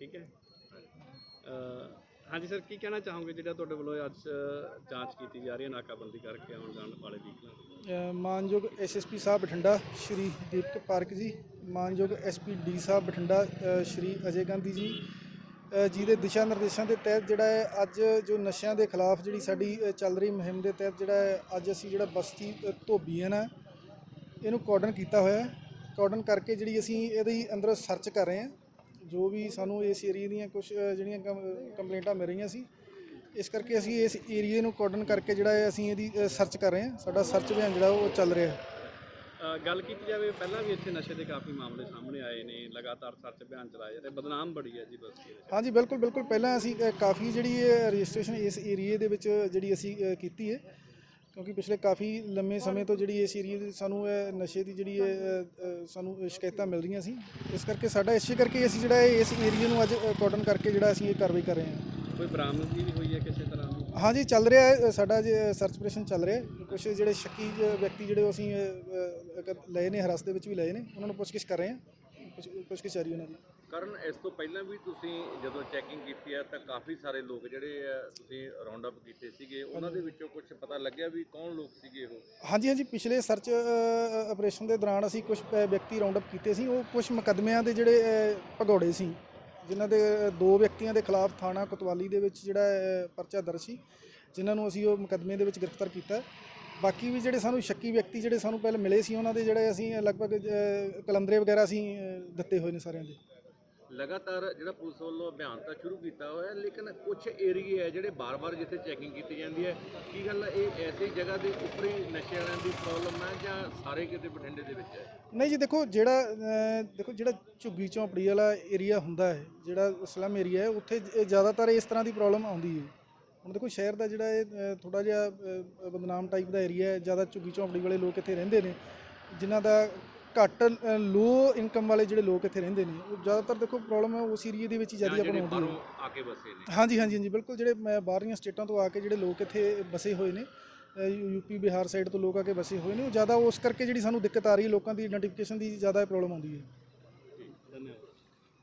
ਠੀਕ ਹੈ? ਹਾਂਜੀ ਸਰ ਕੀ ਕਹਿਣਾ ਚਾਹੋਗੇ ਜਿਹੜਾ ਤੁਹਾਡੇ ਵੱਲੋਂ ਅੱਜ ਜਾਂਚ ਕੀਤੀ ਜਾ ਰਹੀ ਹੈ ਨਾਕਾਬੰਦੀ ਕਰਕੇ ਆਉਣ ਜਾਣ ਵਾਲੇ ਵਹੀਕਲਾਂ ਦੀ? ਮਾਨਯੋਗ ਐਸਐਸਪੀ ਸਾਹਿਬ ਬਠਿੰਡਾ ਸ਼੍ਰੀ ਦੀਪਕ ਪਾਰਕ ਜੀ ਮਾਨਯੋਗ ਐਸਪੀ ਡੀ ਸਾਹਿਬ ਬਠਿੰਡਾ ਸ਼੍ਰੀ ਅਜੇ ਗਾਂਧੀ ਜੀ ਜਿਹਦੇ ਦਿਸ਼ਾ ਨਿਰਦੇਸ਼ਾਂ ਦੇ ਤਹਿਤ ਜਿਹੜਾ ਹੈ ਅੱਜ ਜੋ ਨਸ਼ਿਆਂ ਦੇ ਖਿਲਾਫ ਜਿਹੜੀ ਸਾਡੀ ਚੱਲ ਰਹੀ ਮੁਹਿੰਮ ਦੇ ਤਹਿਤ ਜਿਹੜਾ ਹੈ ਅੱਜ ਅਸੀਂ ਜਿਹੜਾ ਬਸਤੀ ਅ, ਧੋਬੀਆਂ ਨਾ ਇਹਨੂੰ ਕੋਡਨ ਕੀਤਾ ਹੋਇਆ ਹੈ। ਕੋਡਨ ਕਰਕੇ ਜਿਹੜੀ ਅਸੀਂ ਇਹਦੇ ਅੰਦਰ ਸਰਚ ਕਰ ਰਹੇ ਹਾਂ। ਜੋ ਵੀ ਸਾਨੂੰ ਇਸ ਏਰੀਆ ਦੀਆਂ ਕੁਝ ਜਿਹੜੀਆਂ ਕੰਪ- ਕੰਪਲੇਂਟਾਂ ਮਿਲ ਰਹੀਆਂ ਸੀ ਇਸ ਕਰਕੇ ਅਸੀਂ ਇਸ ਏਰੀਏ ਨੂੰ ਕੋਡਨ ਕਰਕੇ ਜਿਹੜਾ ਹੈ ਅਸੀਂ ਇਹਦੀ ਸਰਚ ਕਰ ਰਹੇ ਹਾਂ। ਸਾਡਾ ਸਰਚ ਅਭਿਆਨ ਜਿਹੜਾ ਉਹ ਚੱਲ ਰਿਹਾ ਹੈ। ਗੱਲ ਕੀਤੀ ਜਾਵੇ ਪਹਿਲਾਂ ਵੀ ਇੱਥੇ ਨਸ਼ੇ ਦੇ ਕਾਫੀ ਮਾਮਲੇ ਸਾਹਮਣੇ ਆਏ ਨੇ ਲਗਾਤਾਰ ਸਰਚ ਅਭਿਆਨ ਚਲਾਏ ਜਾ ਰਹੇ ਬਦਨਾਮ ਬੜੀ ਹੈ ਜੀ ਬਸਤੀ ਹਾਂਜੀ ਬਿਲਕੁਲ ਬਿਲਕੁਲ। ਪਹਿਲਾਂ ਅਸੀਂ ਕਾਫੀ ਜਿਹੜੀ ਰਜਿਸਟ੍ਰੇਸ਼ਨ ਇਸ ਏਰੀਏ ਦੇ ਵਿੱਚ ਜਿਹੜੀ ਅਸੀਂ ਕੀਤੀ ਹੈ ਕਿਉਂਕਿ ਪਿਛਲੇ ਕਾਫੀ ਲੰਮੇ ਸਮੇਂ ਤੋਂ ਜਿਹੜੀ ਇਸ ਏਰੀਏ ਦੀ ਸਾਨੂੰ ਇਹ ਨਸ਼ੇ ਦੀ ਜਿਹੜੀ ਇਹ, ਅ, ਅ, ਸਾਨੂੰ ਸ਼ਿਕਾਇਤਾਂ ਮਿਲ ਰਹੀਆਂ ਸੀ। ਇਸ ਕਰਕੇ ਸਾਡਾ ਇਸੇ ਕਰਕੇ ਅਸੀਂ ਜਿਹੜਾ ਇਹ ਇਸ ਏਰੀਏ ਨੂੰ ਅੱਜ ਕੋਡਨ ਕਰਕੇ ਜਿਹੜਾ ਅਸੀਂ ਇਹ ਕਾਰਵਾਈ ਕਰ ਰਹੇ ਹਾਂ। ਕੋਈ ਬਰਾਮਦਗੀ ਵੀ ਹੋਈ ਹੈ ਕਿਸੇ ਤਰ੍ਹਾਂ ਦੀ? ਹਾਂਜੀ ਚੱਲ ਰਿਹਾ ਹੈ। ਸਾਡਾ ਜੇ ਸਰਚ ਆਪਰੇਸ਼ਨ ਚੱਲ ਰਿਹਾ ਹੈ। ਕੁਝ ਜਿਹੜੇ ਸ਼ੱਕੀ ਜ- ਵਿਅਕਤੀ ਜਿਹੜੇ ਉਹ ਅਸੀਂ ਅ, ਅ, ਅ, ਲਏ ਨੇ ਹਰਾਸਤ ਦੇ ਵਿੱਚ ਵੀ ਲਏ ਨੇ ਉਹਨਾਂ ਨੂੰ ਪੁੱਛਗਿੱਛ ਕਰ ਰਹੇ ਹਾਂ। ਪੁੱਛ- ਪੁੱਛਗਿੱਛ ਜਾਰੀ ਉਹਨਾਂ ਦੀ। ਕਰਨ ਇਸ ਤੋਂ ਪਹਿਲਾਂ ਵੀ ਤੁਸੀਂ ਜਦੋਂ ਚੈਕਿੰਗ ਕੀਤੀ ਹੈ ਤਾਂ ਕਾਫੀ ਸਾਰੇ ਲੋਕ ਜਿਹੜੇ ਆ ਤੁਸੀਂ ਰਾਉਂਡ ਅਪ ਕੀਤੇ ਸੀਗੇ। ਉਹਨਾਂ ਦੇ ਵਿੱਚੋਂ ਕੁਝ ਪਤਾ ਲੱਗਿਆ ਵੀ ਕੌਣ ਲੋਕ ਸੀਗੇ ਉਹ? ਹਾਂਜੀ ਹਾਂਜੀ ਪਿਛਲੇ ਸਰਚ ਆਪਰੇਸ਼ਨ ਦੇ ਦੌਰਾਨ ਅਸੀਂ ਕੁਝ ਵਿਅਕਤੀ ਰਾਉਂਡ ਅਪ ਕੀਤੇ ਸੀ। ਉਹ ਕੁਝ ਮੁਕੱਦਮਿਆਂ ਦੇ ਜਿਹੜੇ ਭਗੌੜੇ ਸੀ ਜਿਨ੍ਹਾਂ ਦੇ ਦੋ ਵਿਅਕਤੀਆਂ ਦੇ ਖਿਲਾਫ ਥਾਣਾ ਕੋਤਵਾਲੀ ਦੇ ਵਿੱਚ ਜਿਹੜਾ ਪਰਚਾ ਦਰਜ ਸੀ ਜਿਨ੍ਹਾਂ ਨੂੰ ਅਸੀਂ ਉਹ ਮੁਕੱਦਮੇ ਦੇ ਵਿੱਚ ਗ੍ਰਿਫਤਾਰ ਕੀਤਾ। ਬਾਕੀ ਵੀ ਜਿਹੜੇ ਸਾਨੂੰ ਸ਼ੱਕੀ ਵਿਅਕਤੀ ਜਿਹੜੇ ਸਾਨੂੰ ਪਹਿਲੇ ਮਿਲੇ ਸੀ ਉਹਨਾਂ ਦੇ ਜਿਹੜੇ ਅਸੀਂ ਲਗਭਗ ਕਲੰਦਰੇ ਵਗੈਰਾ ਅਸੀਂ ਦਿੱਤੇ ਹੋਏ ਨੇ ਸਾਰਿਆਂ ਦੇ। ਲਗਾਤਾਰ ਜਿਹੜਾ ਪੁਲਿਸ ਵੱਲੋਂ ਅਭਿਆਨ ਤਾਂ ਸ਼ੁਰੂ ਕੀਤਾ ਹੋਇਆ ਹੈ, ਲੇਕਿਨ ਕੁਝ ਏਰੀਏ ਹੈ ਜਿਹੜੇ ਬਾਰ-ਬਾਰ ਜਿੱਥੇ ਚੈਕਿੰਗ ਕੀਤੀ ਜਾਂਦੀ ਹੈ। ਕੀ ਗੱਲ ਹੈ, ਇਹ ਐਸੀ ਜਗ੍ਹਾ ਦੇ ਉੱਪਰ ਹੀ ਨਸ਼ੇ ਵਾਲਿਆਂ ਦੀ ਪ੍ਰੋਬਲਮ ਹੈ ਜਾਂ ਸਾਰੇ ਕਿਤੇ ਬਠਿੰਡੇ ਦੇ ਵਿੱਚ ਹੈ? ਨਹੀਂ ਜੀ ਦੇਖੋ ਜਿਹੜਾ ਅਹ, ਦੇਖੋ ਜਿਹੜਾ ਝੁੱਗੀ ਝੌਂਪੜੀ ਵਾਲਾ ਏਰੀਆ ਹੁੰਦਾ ਹੈ ਜਿਹੜਾ ਸਲਮ ਏਰੀਆ ਹੈ ਉੱਥੇ ਜ- ਜ਼ਿਆਦਾਤਰ ਇਸ ਤਰ੍ਹਾਂ ਦੀ ਪ੍ਰੋਬਲਮ ਆਉਂਦੀ ਹੈ। ਹੁਣ ਦੇਖੋ ਸ਼ਹਿਰ ਦਾ ਜਿਹੜਾ ਇਹ ਥੋੜਾ ਜਿਹਾ ਅਹ, ਬਦਨਾਮ ਟਾਈਪ ਦਾ ਏਰੀਆ ਹੈ ਜ਼ਿਆਦਾ ਝੁੱਗੀ ਝੌਂਪੜੀ ਵਾਲੇ ਲੋਕ ਇੱਥੇ ਰਹਿੰਦੇ ਨੇ ਜਿਨ੍ਹਾਂ ਦਾ ਘੱਟ ਲੋ ਇਨਕਮ ਵਾਲੇ ਜਿਹੜੇ ਲੋਕ ਇੱਥੇ ਰਹਿੰਦੇ ਨੇ ਉਹ ਜ਼ਿਆਦਾਤਰ ਦੇਖੋ ਪ੍ਰੋਬਲਮ ਹੈ ਉਸ ਏਰੀਏ ਦੇ ਵਿੱਚ ਹੀ ਜ਼ਿਆਦਾ ਆਪਾਂ ਨੂੰ ਆਉਂਦੀ ਬਾਹਰੋਂ ਹੈ। ਆ ਕੇ ਵਸੇ ਨੇ। ਹਾਂਜੀ ਹਾਂਜੀ ਹਾਂਜੀ ਬਿਲਕੁਲ ਜਿਹੜੇ ਮੈਂ ਬਾਹਰਲੀਆਂ ਸਟੇਟਾਂ ਤੋਂ ਆ ਕੇ ਜਿਹੜੇ ਲੋਕ ਇੱਥੇ ਵਸੇ ਹੋਏ ਨੇ ਯੂਪੀ ਬਿਹਾਰ ਸਾਈਡ ਤੋਂ ਲੋਕ ਆ ਕੇ ਵਸੇ ਹੋਏ ਨੇ ਉਹ ਜ਼ਿਆਦਾ ਉਸ ਕਰਕੇ ਜਿਹੜੀ ਸਾਨੂੰ ਦਿੱਕਤ ਆ ਰਹੀ ਹੈ ਲੋਕਾਂ ਦੀ ਆਇਡੈਂਟੀਫਿਕੇਸ਼ਨ ਦੀ ਜ਼ਿਆਦਾ ਪ੍ਰੋਬਲਮ ਆਉਂਦੀ ਹੈ।